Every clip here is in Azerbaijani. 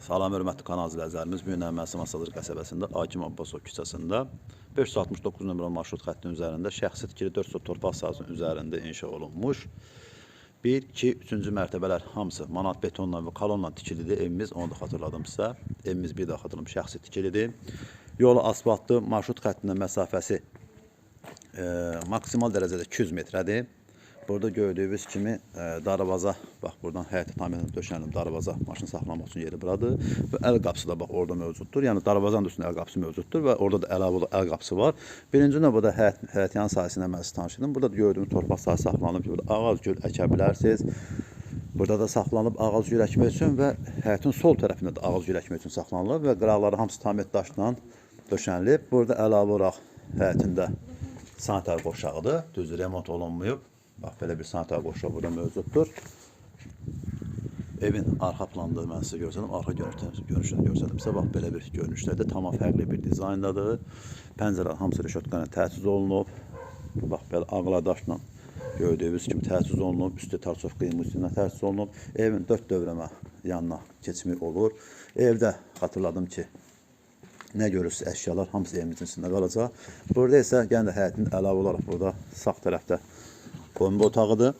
Salam hörmətli kanal izləyicilərimiz. Bu gün Məsim Asadır qəsəbəsində Akim Abbasov küçəsində 569 nömrəli marşrut xəttinin üzərində şəxsi tikili 4 sot torpaq sahəsinin üzərində inşa olunmuş 1, 2, 3-cü mərtəbələr hamısı manat betonla və kalonla tikilidir. Evimiz onu da xatırladım sizə. Evimiz bir daha xatırladım şəxsi tikilidir. Yolu asfaltlı marşrut xəttinin məsafəsi e, maksimal dərəcədə 200 metrədir. Burada gördüyünüz kimi e, darvaza, bax buradan həyətə tam döşənilib darvaza, maşın saxlamaq üçün yeri buradır. Və əl qapısı da bax orada mövcuddur. Yəni darvazanın da üstündə əl qapısı mövcuddur və orada da əlavə əl qapısı var. Birinci növbədə həyət, həyətyan sahəsində mən sizə tanış edim. Burada gördüyünüz torpaq sahəsi saxlanıb ki, burada ağac gül əkə bilərsiniz. Burada da saxlanıb ağac gül əkmək üçün və həyətin sol tərəfində də ağac gül əkmək üçün saxlanılıb və qıraqları hamısı tamir daşla döşənilib. Burada əlavə olaraq həyətində sanitar qoşağıdır. Düzdür, remont olunmayıb. Bax, belə bir sanitar qoşağı burada mövcuddur. Evin arxa planında mən sizə göstərdim. Arxa görünüşünü, sizə. Bax, belə bir görünüşdədir. Tamam fərqli bir dizayndadır. Pəncərə hamısı reşotka ilə təchiz olunub. Bax, belə ağla daşla gördüyünüz kimi təchiz olunub. Üstü tarsov qiyməti ilə təchiz olunub. Evin dörd dövrəmə yanına keçimi olur. Evdə xatırladım ki, nə görürsünüz əşyalar hamısı evimizin içində qalacaq. Burada isə yenə də həyətin əlavə olaraq burada sağ tərəfdə kombi otağıdır.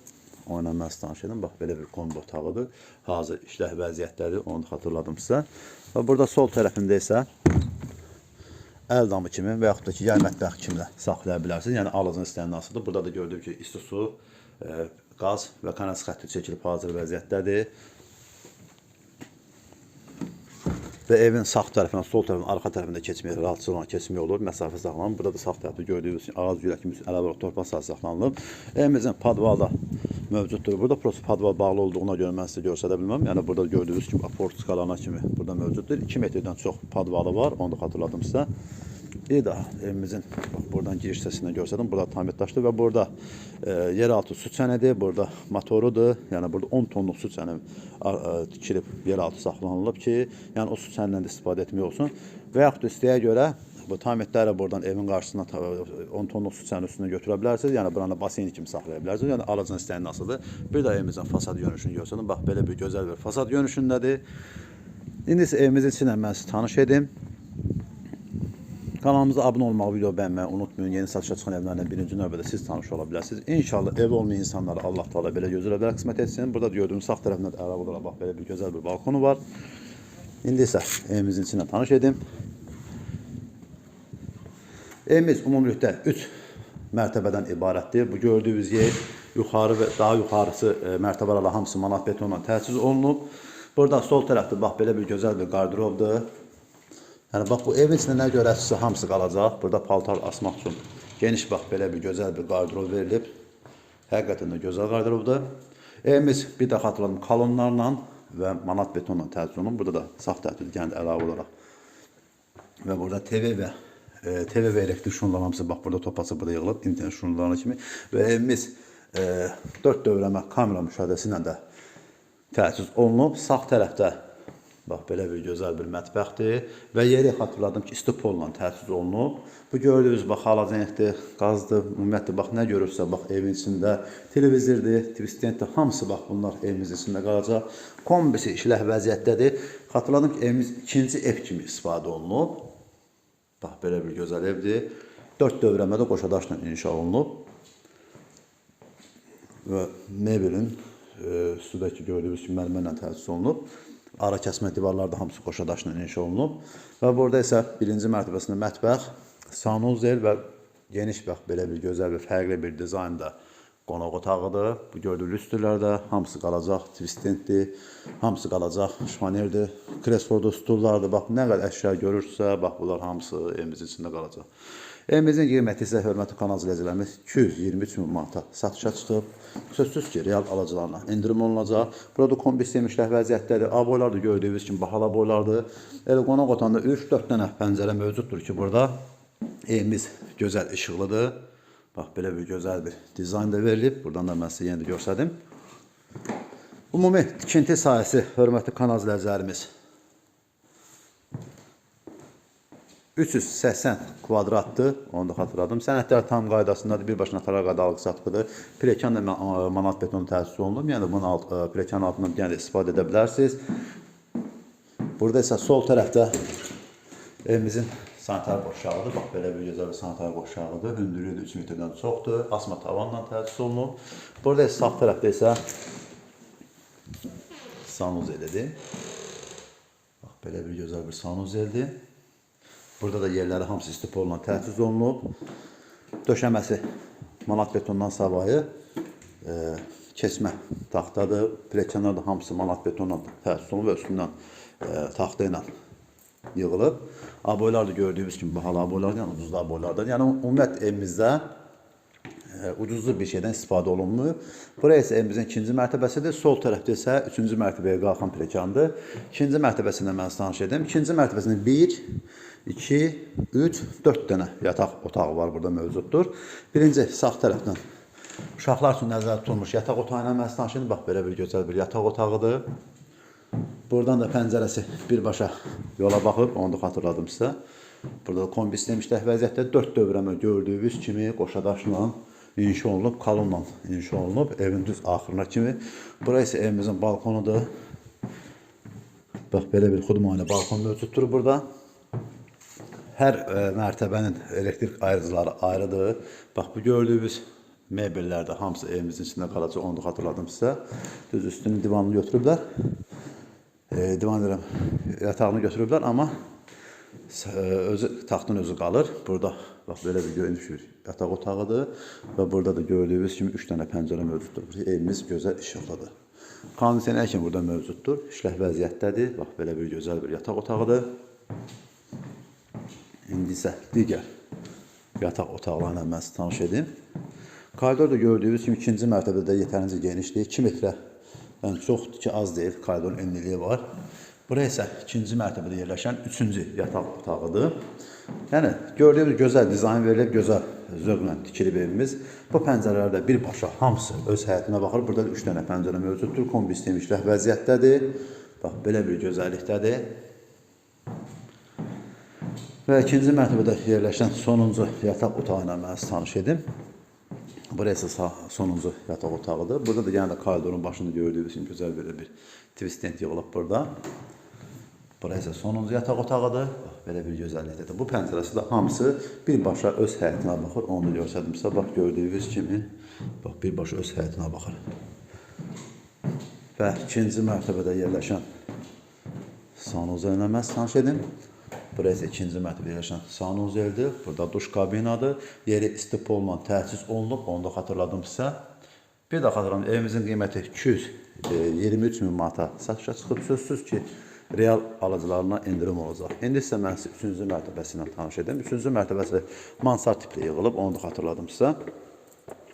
Onunla mən sizə tanış edim. Bax, belə bir kombi otağıdır. Hazır işləh vəziyyətdədir. Onu xatırladım sizə. Və burada sol tərəfində isə əl damı kimi və yaxud da ki, mətbəx kimi də saxlaya bilərsiniz. Yəni alıcının istəyən nasıldır. Burada da gördüyüm ki, isti su, e, qaz və kanalizasiya xətti çəkilib hazır vəziyyətdədir. Və evin sağ tərəfindən, sol tərəfindən, arxa tərəfində keçmək, rahatçılıqla keçmək olur. Məsafə saxlanılıb. Burada da sağ tərəfdə gördüyünüz ağac yürək kimi əlavə torpaq sahəsi saxlanılıb. Evimizin padvalı mövcuddur. Burada prosta padval bağlı olduğuna görə mən sizə göstərə bilməm. Yəni burada gördüyünüz kimi aport skalana kimi burada mövcuddur. 2 metrdən çox padvalı var. Onu da xatırladım sizə. Bir daha evimizin bax, buradan giriş hissəsindən göstərdim. Burada tamir daşdır və burada e, yeraltı su çənədir. Burada motorudur. Yəni burada 10 tonluq a- a- tikilib yeraltı saxlanılıb ki, yəni o su çənindən də istifadə etmək olsun. Və yaxud istəyə bu tamirlərə buradan evin qarşısına ta- 10 tonluq su çəni üstünə götürə bilərsiniz. Yəni buranı basen kimi saxlaya bilərsiniz. Yəni alıcının istəyi nasıldır? Bir də evimizin fasad görünüşünü göstərdim. Bax belə bir gözəl bir fasad görünüşündədir. İndi evimizin içinə mən sizi tanış edim. Kanalımıza abunə olmağı, video bəyənməyi unutmayın. Yeni satışa çıxan evlərlə birinci növbədə siz tanış ola bilərsiniz. İnşallah ev olmayan insanlara Allah Taala belə gözəl evlər qismət etsin. Burada gördüyünüz sağ tərəfində də bax belə bir gözəl bir balkonu var. İndi isə evimizin içinə tanış edim. Evimiz ümumilikdə 3 mərtəbədən ibarətdir. Bu gördüyünüz yer yuxarı və daha yuxarısı e, mərtəbələrlə hamısı manat betonla təchiz olunub. Burada sol tərəfdə bax belə bir gözəl bir qardırobdur. Yəni bax bu evin içində nə görəsinizsə hamısı qalacaq. Burada paltar asmaq üçün geniş bax belə bir gözəl bir qardırob verilib. Həqiqətən də gözəl qardırobdur. Evimiz bir də xatırladım kolonlarla və manat betonla təchiz olunub. Burada da tərəfdə yəni əlavə olaraq və burada TV və e, TV və elektrik şunlar hamısı bax burada topası burada yığılıb internet şunlarına kimi və evimiz e, 4 dövrəmə kamera müşahidəsi ilə də təchiz olunub. Sağ tərəfdə bax belə bir gözəl bir mətbəxdir və yeri xatırladım ki, istipolla təchiz olunub. Bu gördüyünüz bax halogendir, qazdır, ümumiyyətlə bax nə görürsə bax evin içində televizordur, tvistentdir, hamısı bax bunlar evimizin içində qalacaq. Kombisi işləh vəziyyətdədir. Xatırladım ki, evimiz ikinci ev kimi istifadə olunub. Bax belə bir gözəl evdir. 4 dövrəmədə qoşadaşla inşa olunub. Və mebelin e, üstüdəki gördüyünüz kimi mərmərlə təchiz olunub. Ara kəsmə divarları da hamısı qoşadaşla inşa olunub. Və burada isə birinci mərtəbəsində mətbəx, sanuzel və geniş bax belə bir gözəl və fərqli bir dizaynda qonaq otağıdır. Bu gördüyünüz lüstrlərdə hamısı qalacaq, tvistentdir, hamısı qalacaq, şpanerdir, kreslodur, stullardır. Bax nə qədər əşya görürsə, bax bunlar hamısı evimizin içində qalacaq. Evimizin qiyməti isə hörmətli kanal izləyicilərimiz 223 min manata satışa çıxıb. Sözsüz ki, real alıcılarına endirim olunacaq. Burada kombi sistemmişlər vəziyyətdədir. A boylar da gördüyünüz kimi bahalı boylardır. Elə qonaq otağında 3-4 dənə pəncərə mövcuddur ki, burada evimiz gözəl işıqlıdır. Bax belə bir gözəl bir dizayn da verilib. Buradan da mən sizə yenə də göstərdim. Ümumi tikinti sahəsi hörmətli kanal izləyicilərimiz 380 kvadratdır. Onu da xatırladım. Sənədlər tam qaydasındadır. Birbaşına tarar qadalıqsı satqıdır. Prekan da ma- manat beton təsis olunub. Yəni bunun alt, e, prekanın altından yəni istifadə edə bilərsiniz. Burada isə sol tərəfdə evimizin sanitar qoşağıdır. Bax belə bir gözəl bir sanitar qoşağıdır. Hündürlüyü də 3 metrdən çoxdur. Asma tavanla təchiz olunub. Burada isə sağ tərəfdə isə sanuzelidir. Bax belə bir gözəl bir sanuzeldir. Burada da yerləri hamısı istipolla təchiz olunub. Döşəməsi manat betondan savayı e, keçmə taxtadır. Pilləkənlər də hamısı manat betondan təchiz olunub və üstündən e, taxta ilə yığılıb. Aboylar da gördüyünüz kimi bahalı aboylardır, yəni ucuzlu aboylardır. Yəni ümumiyyət evimizdə e, ucuzlu bir şeydən istifadə olunmuyor. Buraya isə evimizin ikinci mərtəbəsidir. Sol tərəfdə isə üçüncü mərtəbəyə qalxan pilləkəndir. İkinci mərtəbəsindən mən sizə tanış edim. İkinci mərtəbəsində 1, 2, 3, 4 dənə yataq otağı var burada mövcuddur. Birinci sağ tərəfdən uşaqlar üçün nəzərdə tutulmuş yataq otağı ilə mən edim. Bax belə bir gözəl bir yataq otağıdır. Buradan da pəncərəsi birbaşa yola baxıb, onu da xatırladım sizə. Burada da kombi sistem işlək vəziyyətdə 4 dövrəmə gördüyünüz kimi qoşadaşla inşa olunub, kalonla inşa olunub evin düz axırına kimi. Bura isə evimizin balkonudur. Bax belə bir xudmanə balkon mövcuddur burada. Hər e, mərtəbənin elektrik ayrıcıları ayrıdır. Bax bu gördüyünüz mebellər də hamısı evimizin içində qalacaq, onu da xatırladım sizə. Düz üstünü divanını götürüblər e, divan deyirəm, yatağını götürüblər, amma e, özü taxtın özü qalır. Burada bax belə bir görünüş bir yataq otağıdır və burada da gördüyünüz kimi 3 dənə pəncərə mövcuddur. Evimiz gözəl işıqlıdır. Kondisioner kimi burada mövcuddur. İşlək vəziyyətdədir. Bax belə bir gözəl bir yataq otağıdır. İndi isə digər yataq otaqlarına mən sizə tanış edim. Koridor da gördüyünüz kimi ikinci mərtəbədə yetərincə genişdir. 2 metrə yəni çoxdur ki, az deyil. Koridorun enliliyi var. Bura isə ikinci mərtəbədə yerləşən üçüncü yataq otağıdır. Yəni gördüyünüz gözəl dizayn verilib, gözəl zövqlə tikilib evimiz. Bu pəncərələrdə birbaşa hamısı öz həyətinə baxır. Burada da 3 dənə pəncərə mövcuddur. Kombi sistem işlək vəziyyətdədir. Bax belə bir gözəllikdədir. Və ikinci mərtəbədə yerləşən sonuncu yataq otağı ilə mən sizi tanış edim. Burası sağ sonuncu yataq otağıdır. Burada da yenə də koridorun başında gördüyünüz kimi gözəl belə bir twist tent yığılıb burada. Burası sonuncu yataq otağıdır. Belə bir gözəllikdədir. Bu pəncərəsi də hamısı birbaşa öz həyətinə baxır. Onu da göstərdim sizə. Bax gördüyünüz kimi bax birbaşa öz həyətinə baxır. Və ikinci mərtəbədə yerləşən sanuzel ilə mən tanış edim. Burası ikinci mərtəbədə yerləşən sanuzeldir. Burada duş kabinadır. Yeri istipolla təchiz olunub. Onu da xatırladım sizə. Bir də xatırladım, evimizin qiyməti 223 min manata satışa çıxıb. Sözsüz ki, real alıcılarına endirim olacaq. İndi isə mən sizə üçüncü mərtəbəsi ilə tanış edim. Üçüncü mərtəbəsi mansar tipli yığılıb. Onu da xatırladım sizə.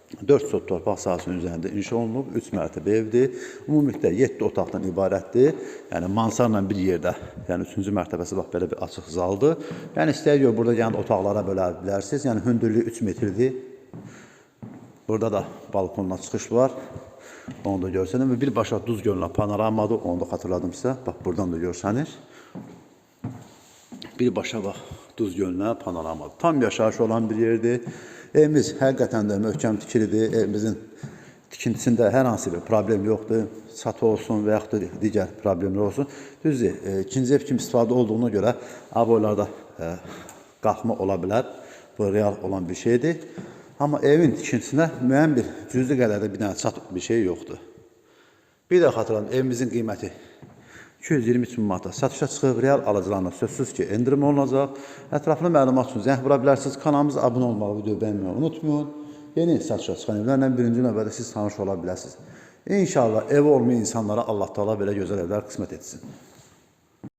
4 sot torpaq sahəsinin üzərində inşa olunub, 3 mərtəbə evdir. Ümumilikdə 7 otaqdan ibarətdir. Yəni mansarla bir yerdə, yəni 3-cü mərtəbəsi bax belə bir açıq zaldır. Yəni istəyə görə burada yəni otaqlara bölə bilərsiniz. Yəni hündürlüyü 3 metrdir. Burada da balkonla çıxış var. Onu da görsənir və birbaşa duz gölünə panoramadır. Onu da xatırladım sizə. Bax buradan da görsənir. Birbaşa bax Duz gölünə panoramadır. Tam yaşayış olan bir yerdir. Evimiz həqiqətən də möhkəm tikilidir. Evimizin tikintisində hər hansı bir problem yoxdur. Çatı olsun və yaxud da digər problemlər olsun. Düzdür, e, ikinci ev kimi istifadə olduğuna görə aboylarda e, qalxma ola bilər. Bu real olan bir şeydir. Amma evin tikintisinə müəyyən bir cüzi qədər də bir dənə çat bir şey yoxdur. Bir də xatırladım, evimizin qiyməti 223 min manata satışa çıxıb, real alıcılarına sözsüz ki, endirim olunacaq. Ətraflı məlumat üçün zəng vura bilərsiniz. Kanalımıza abunə olmağı, video bəyənməyi unutmayın. Yeni satışa çıxan evlərlə birinci növbədə siz tanış ola bilərsiniz. İnşallah evi olmayan insanlara Allah Taala belə gözəl evlər qismət etsin.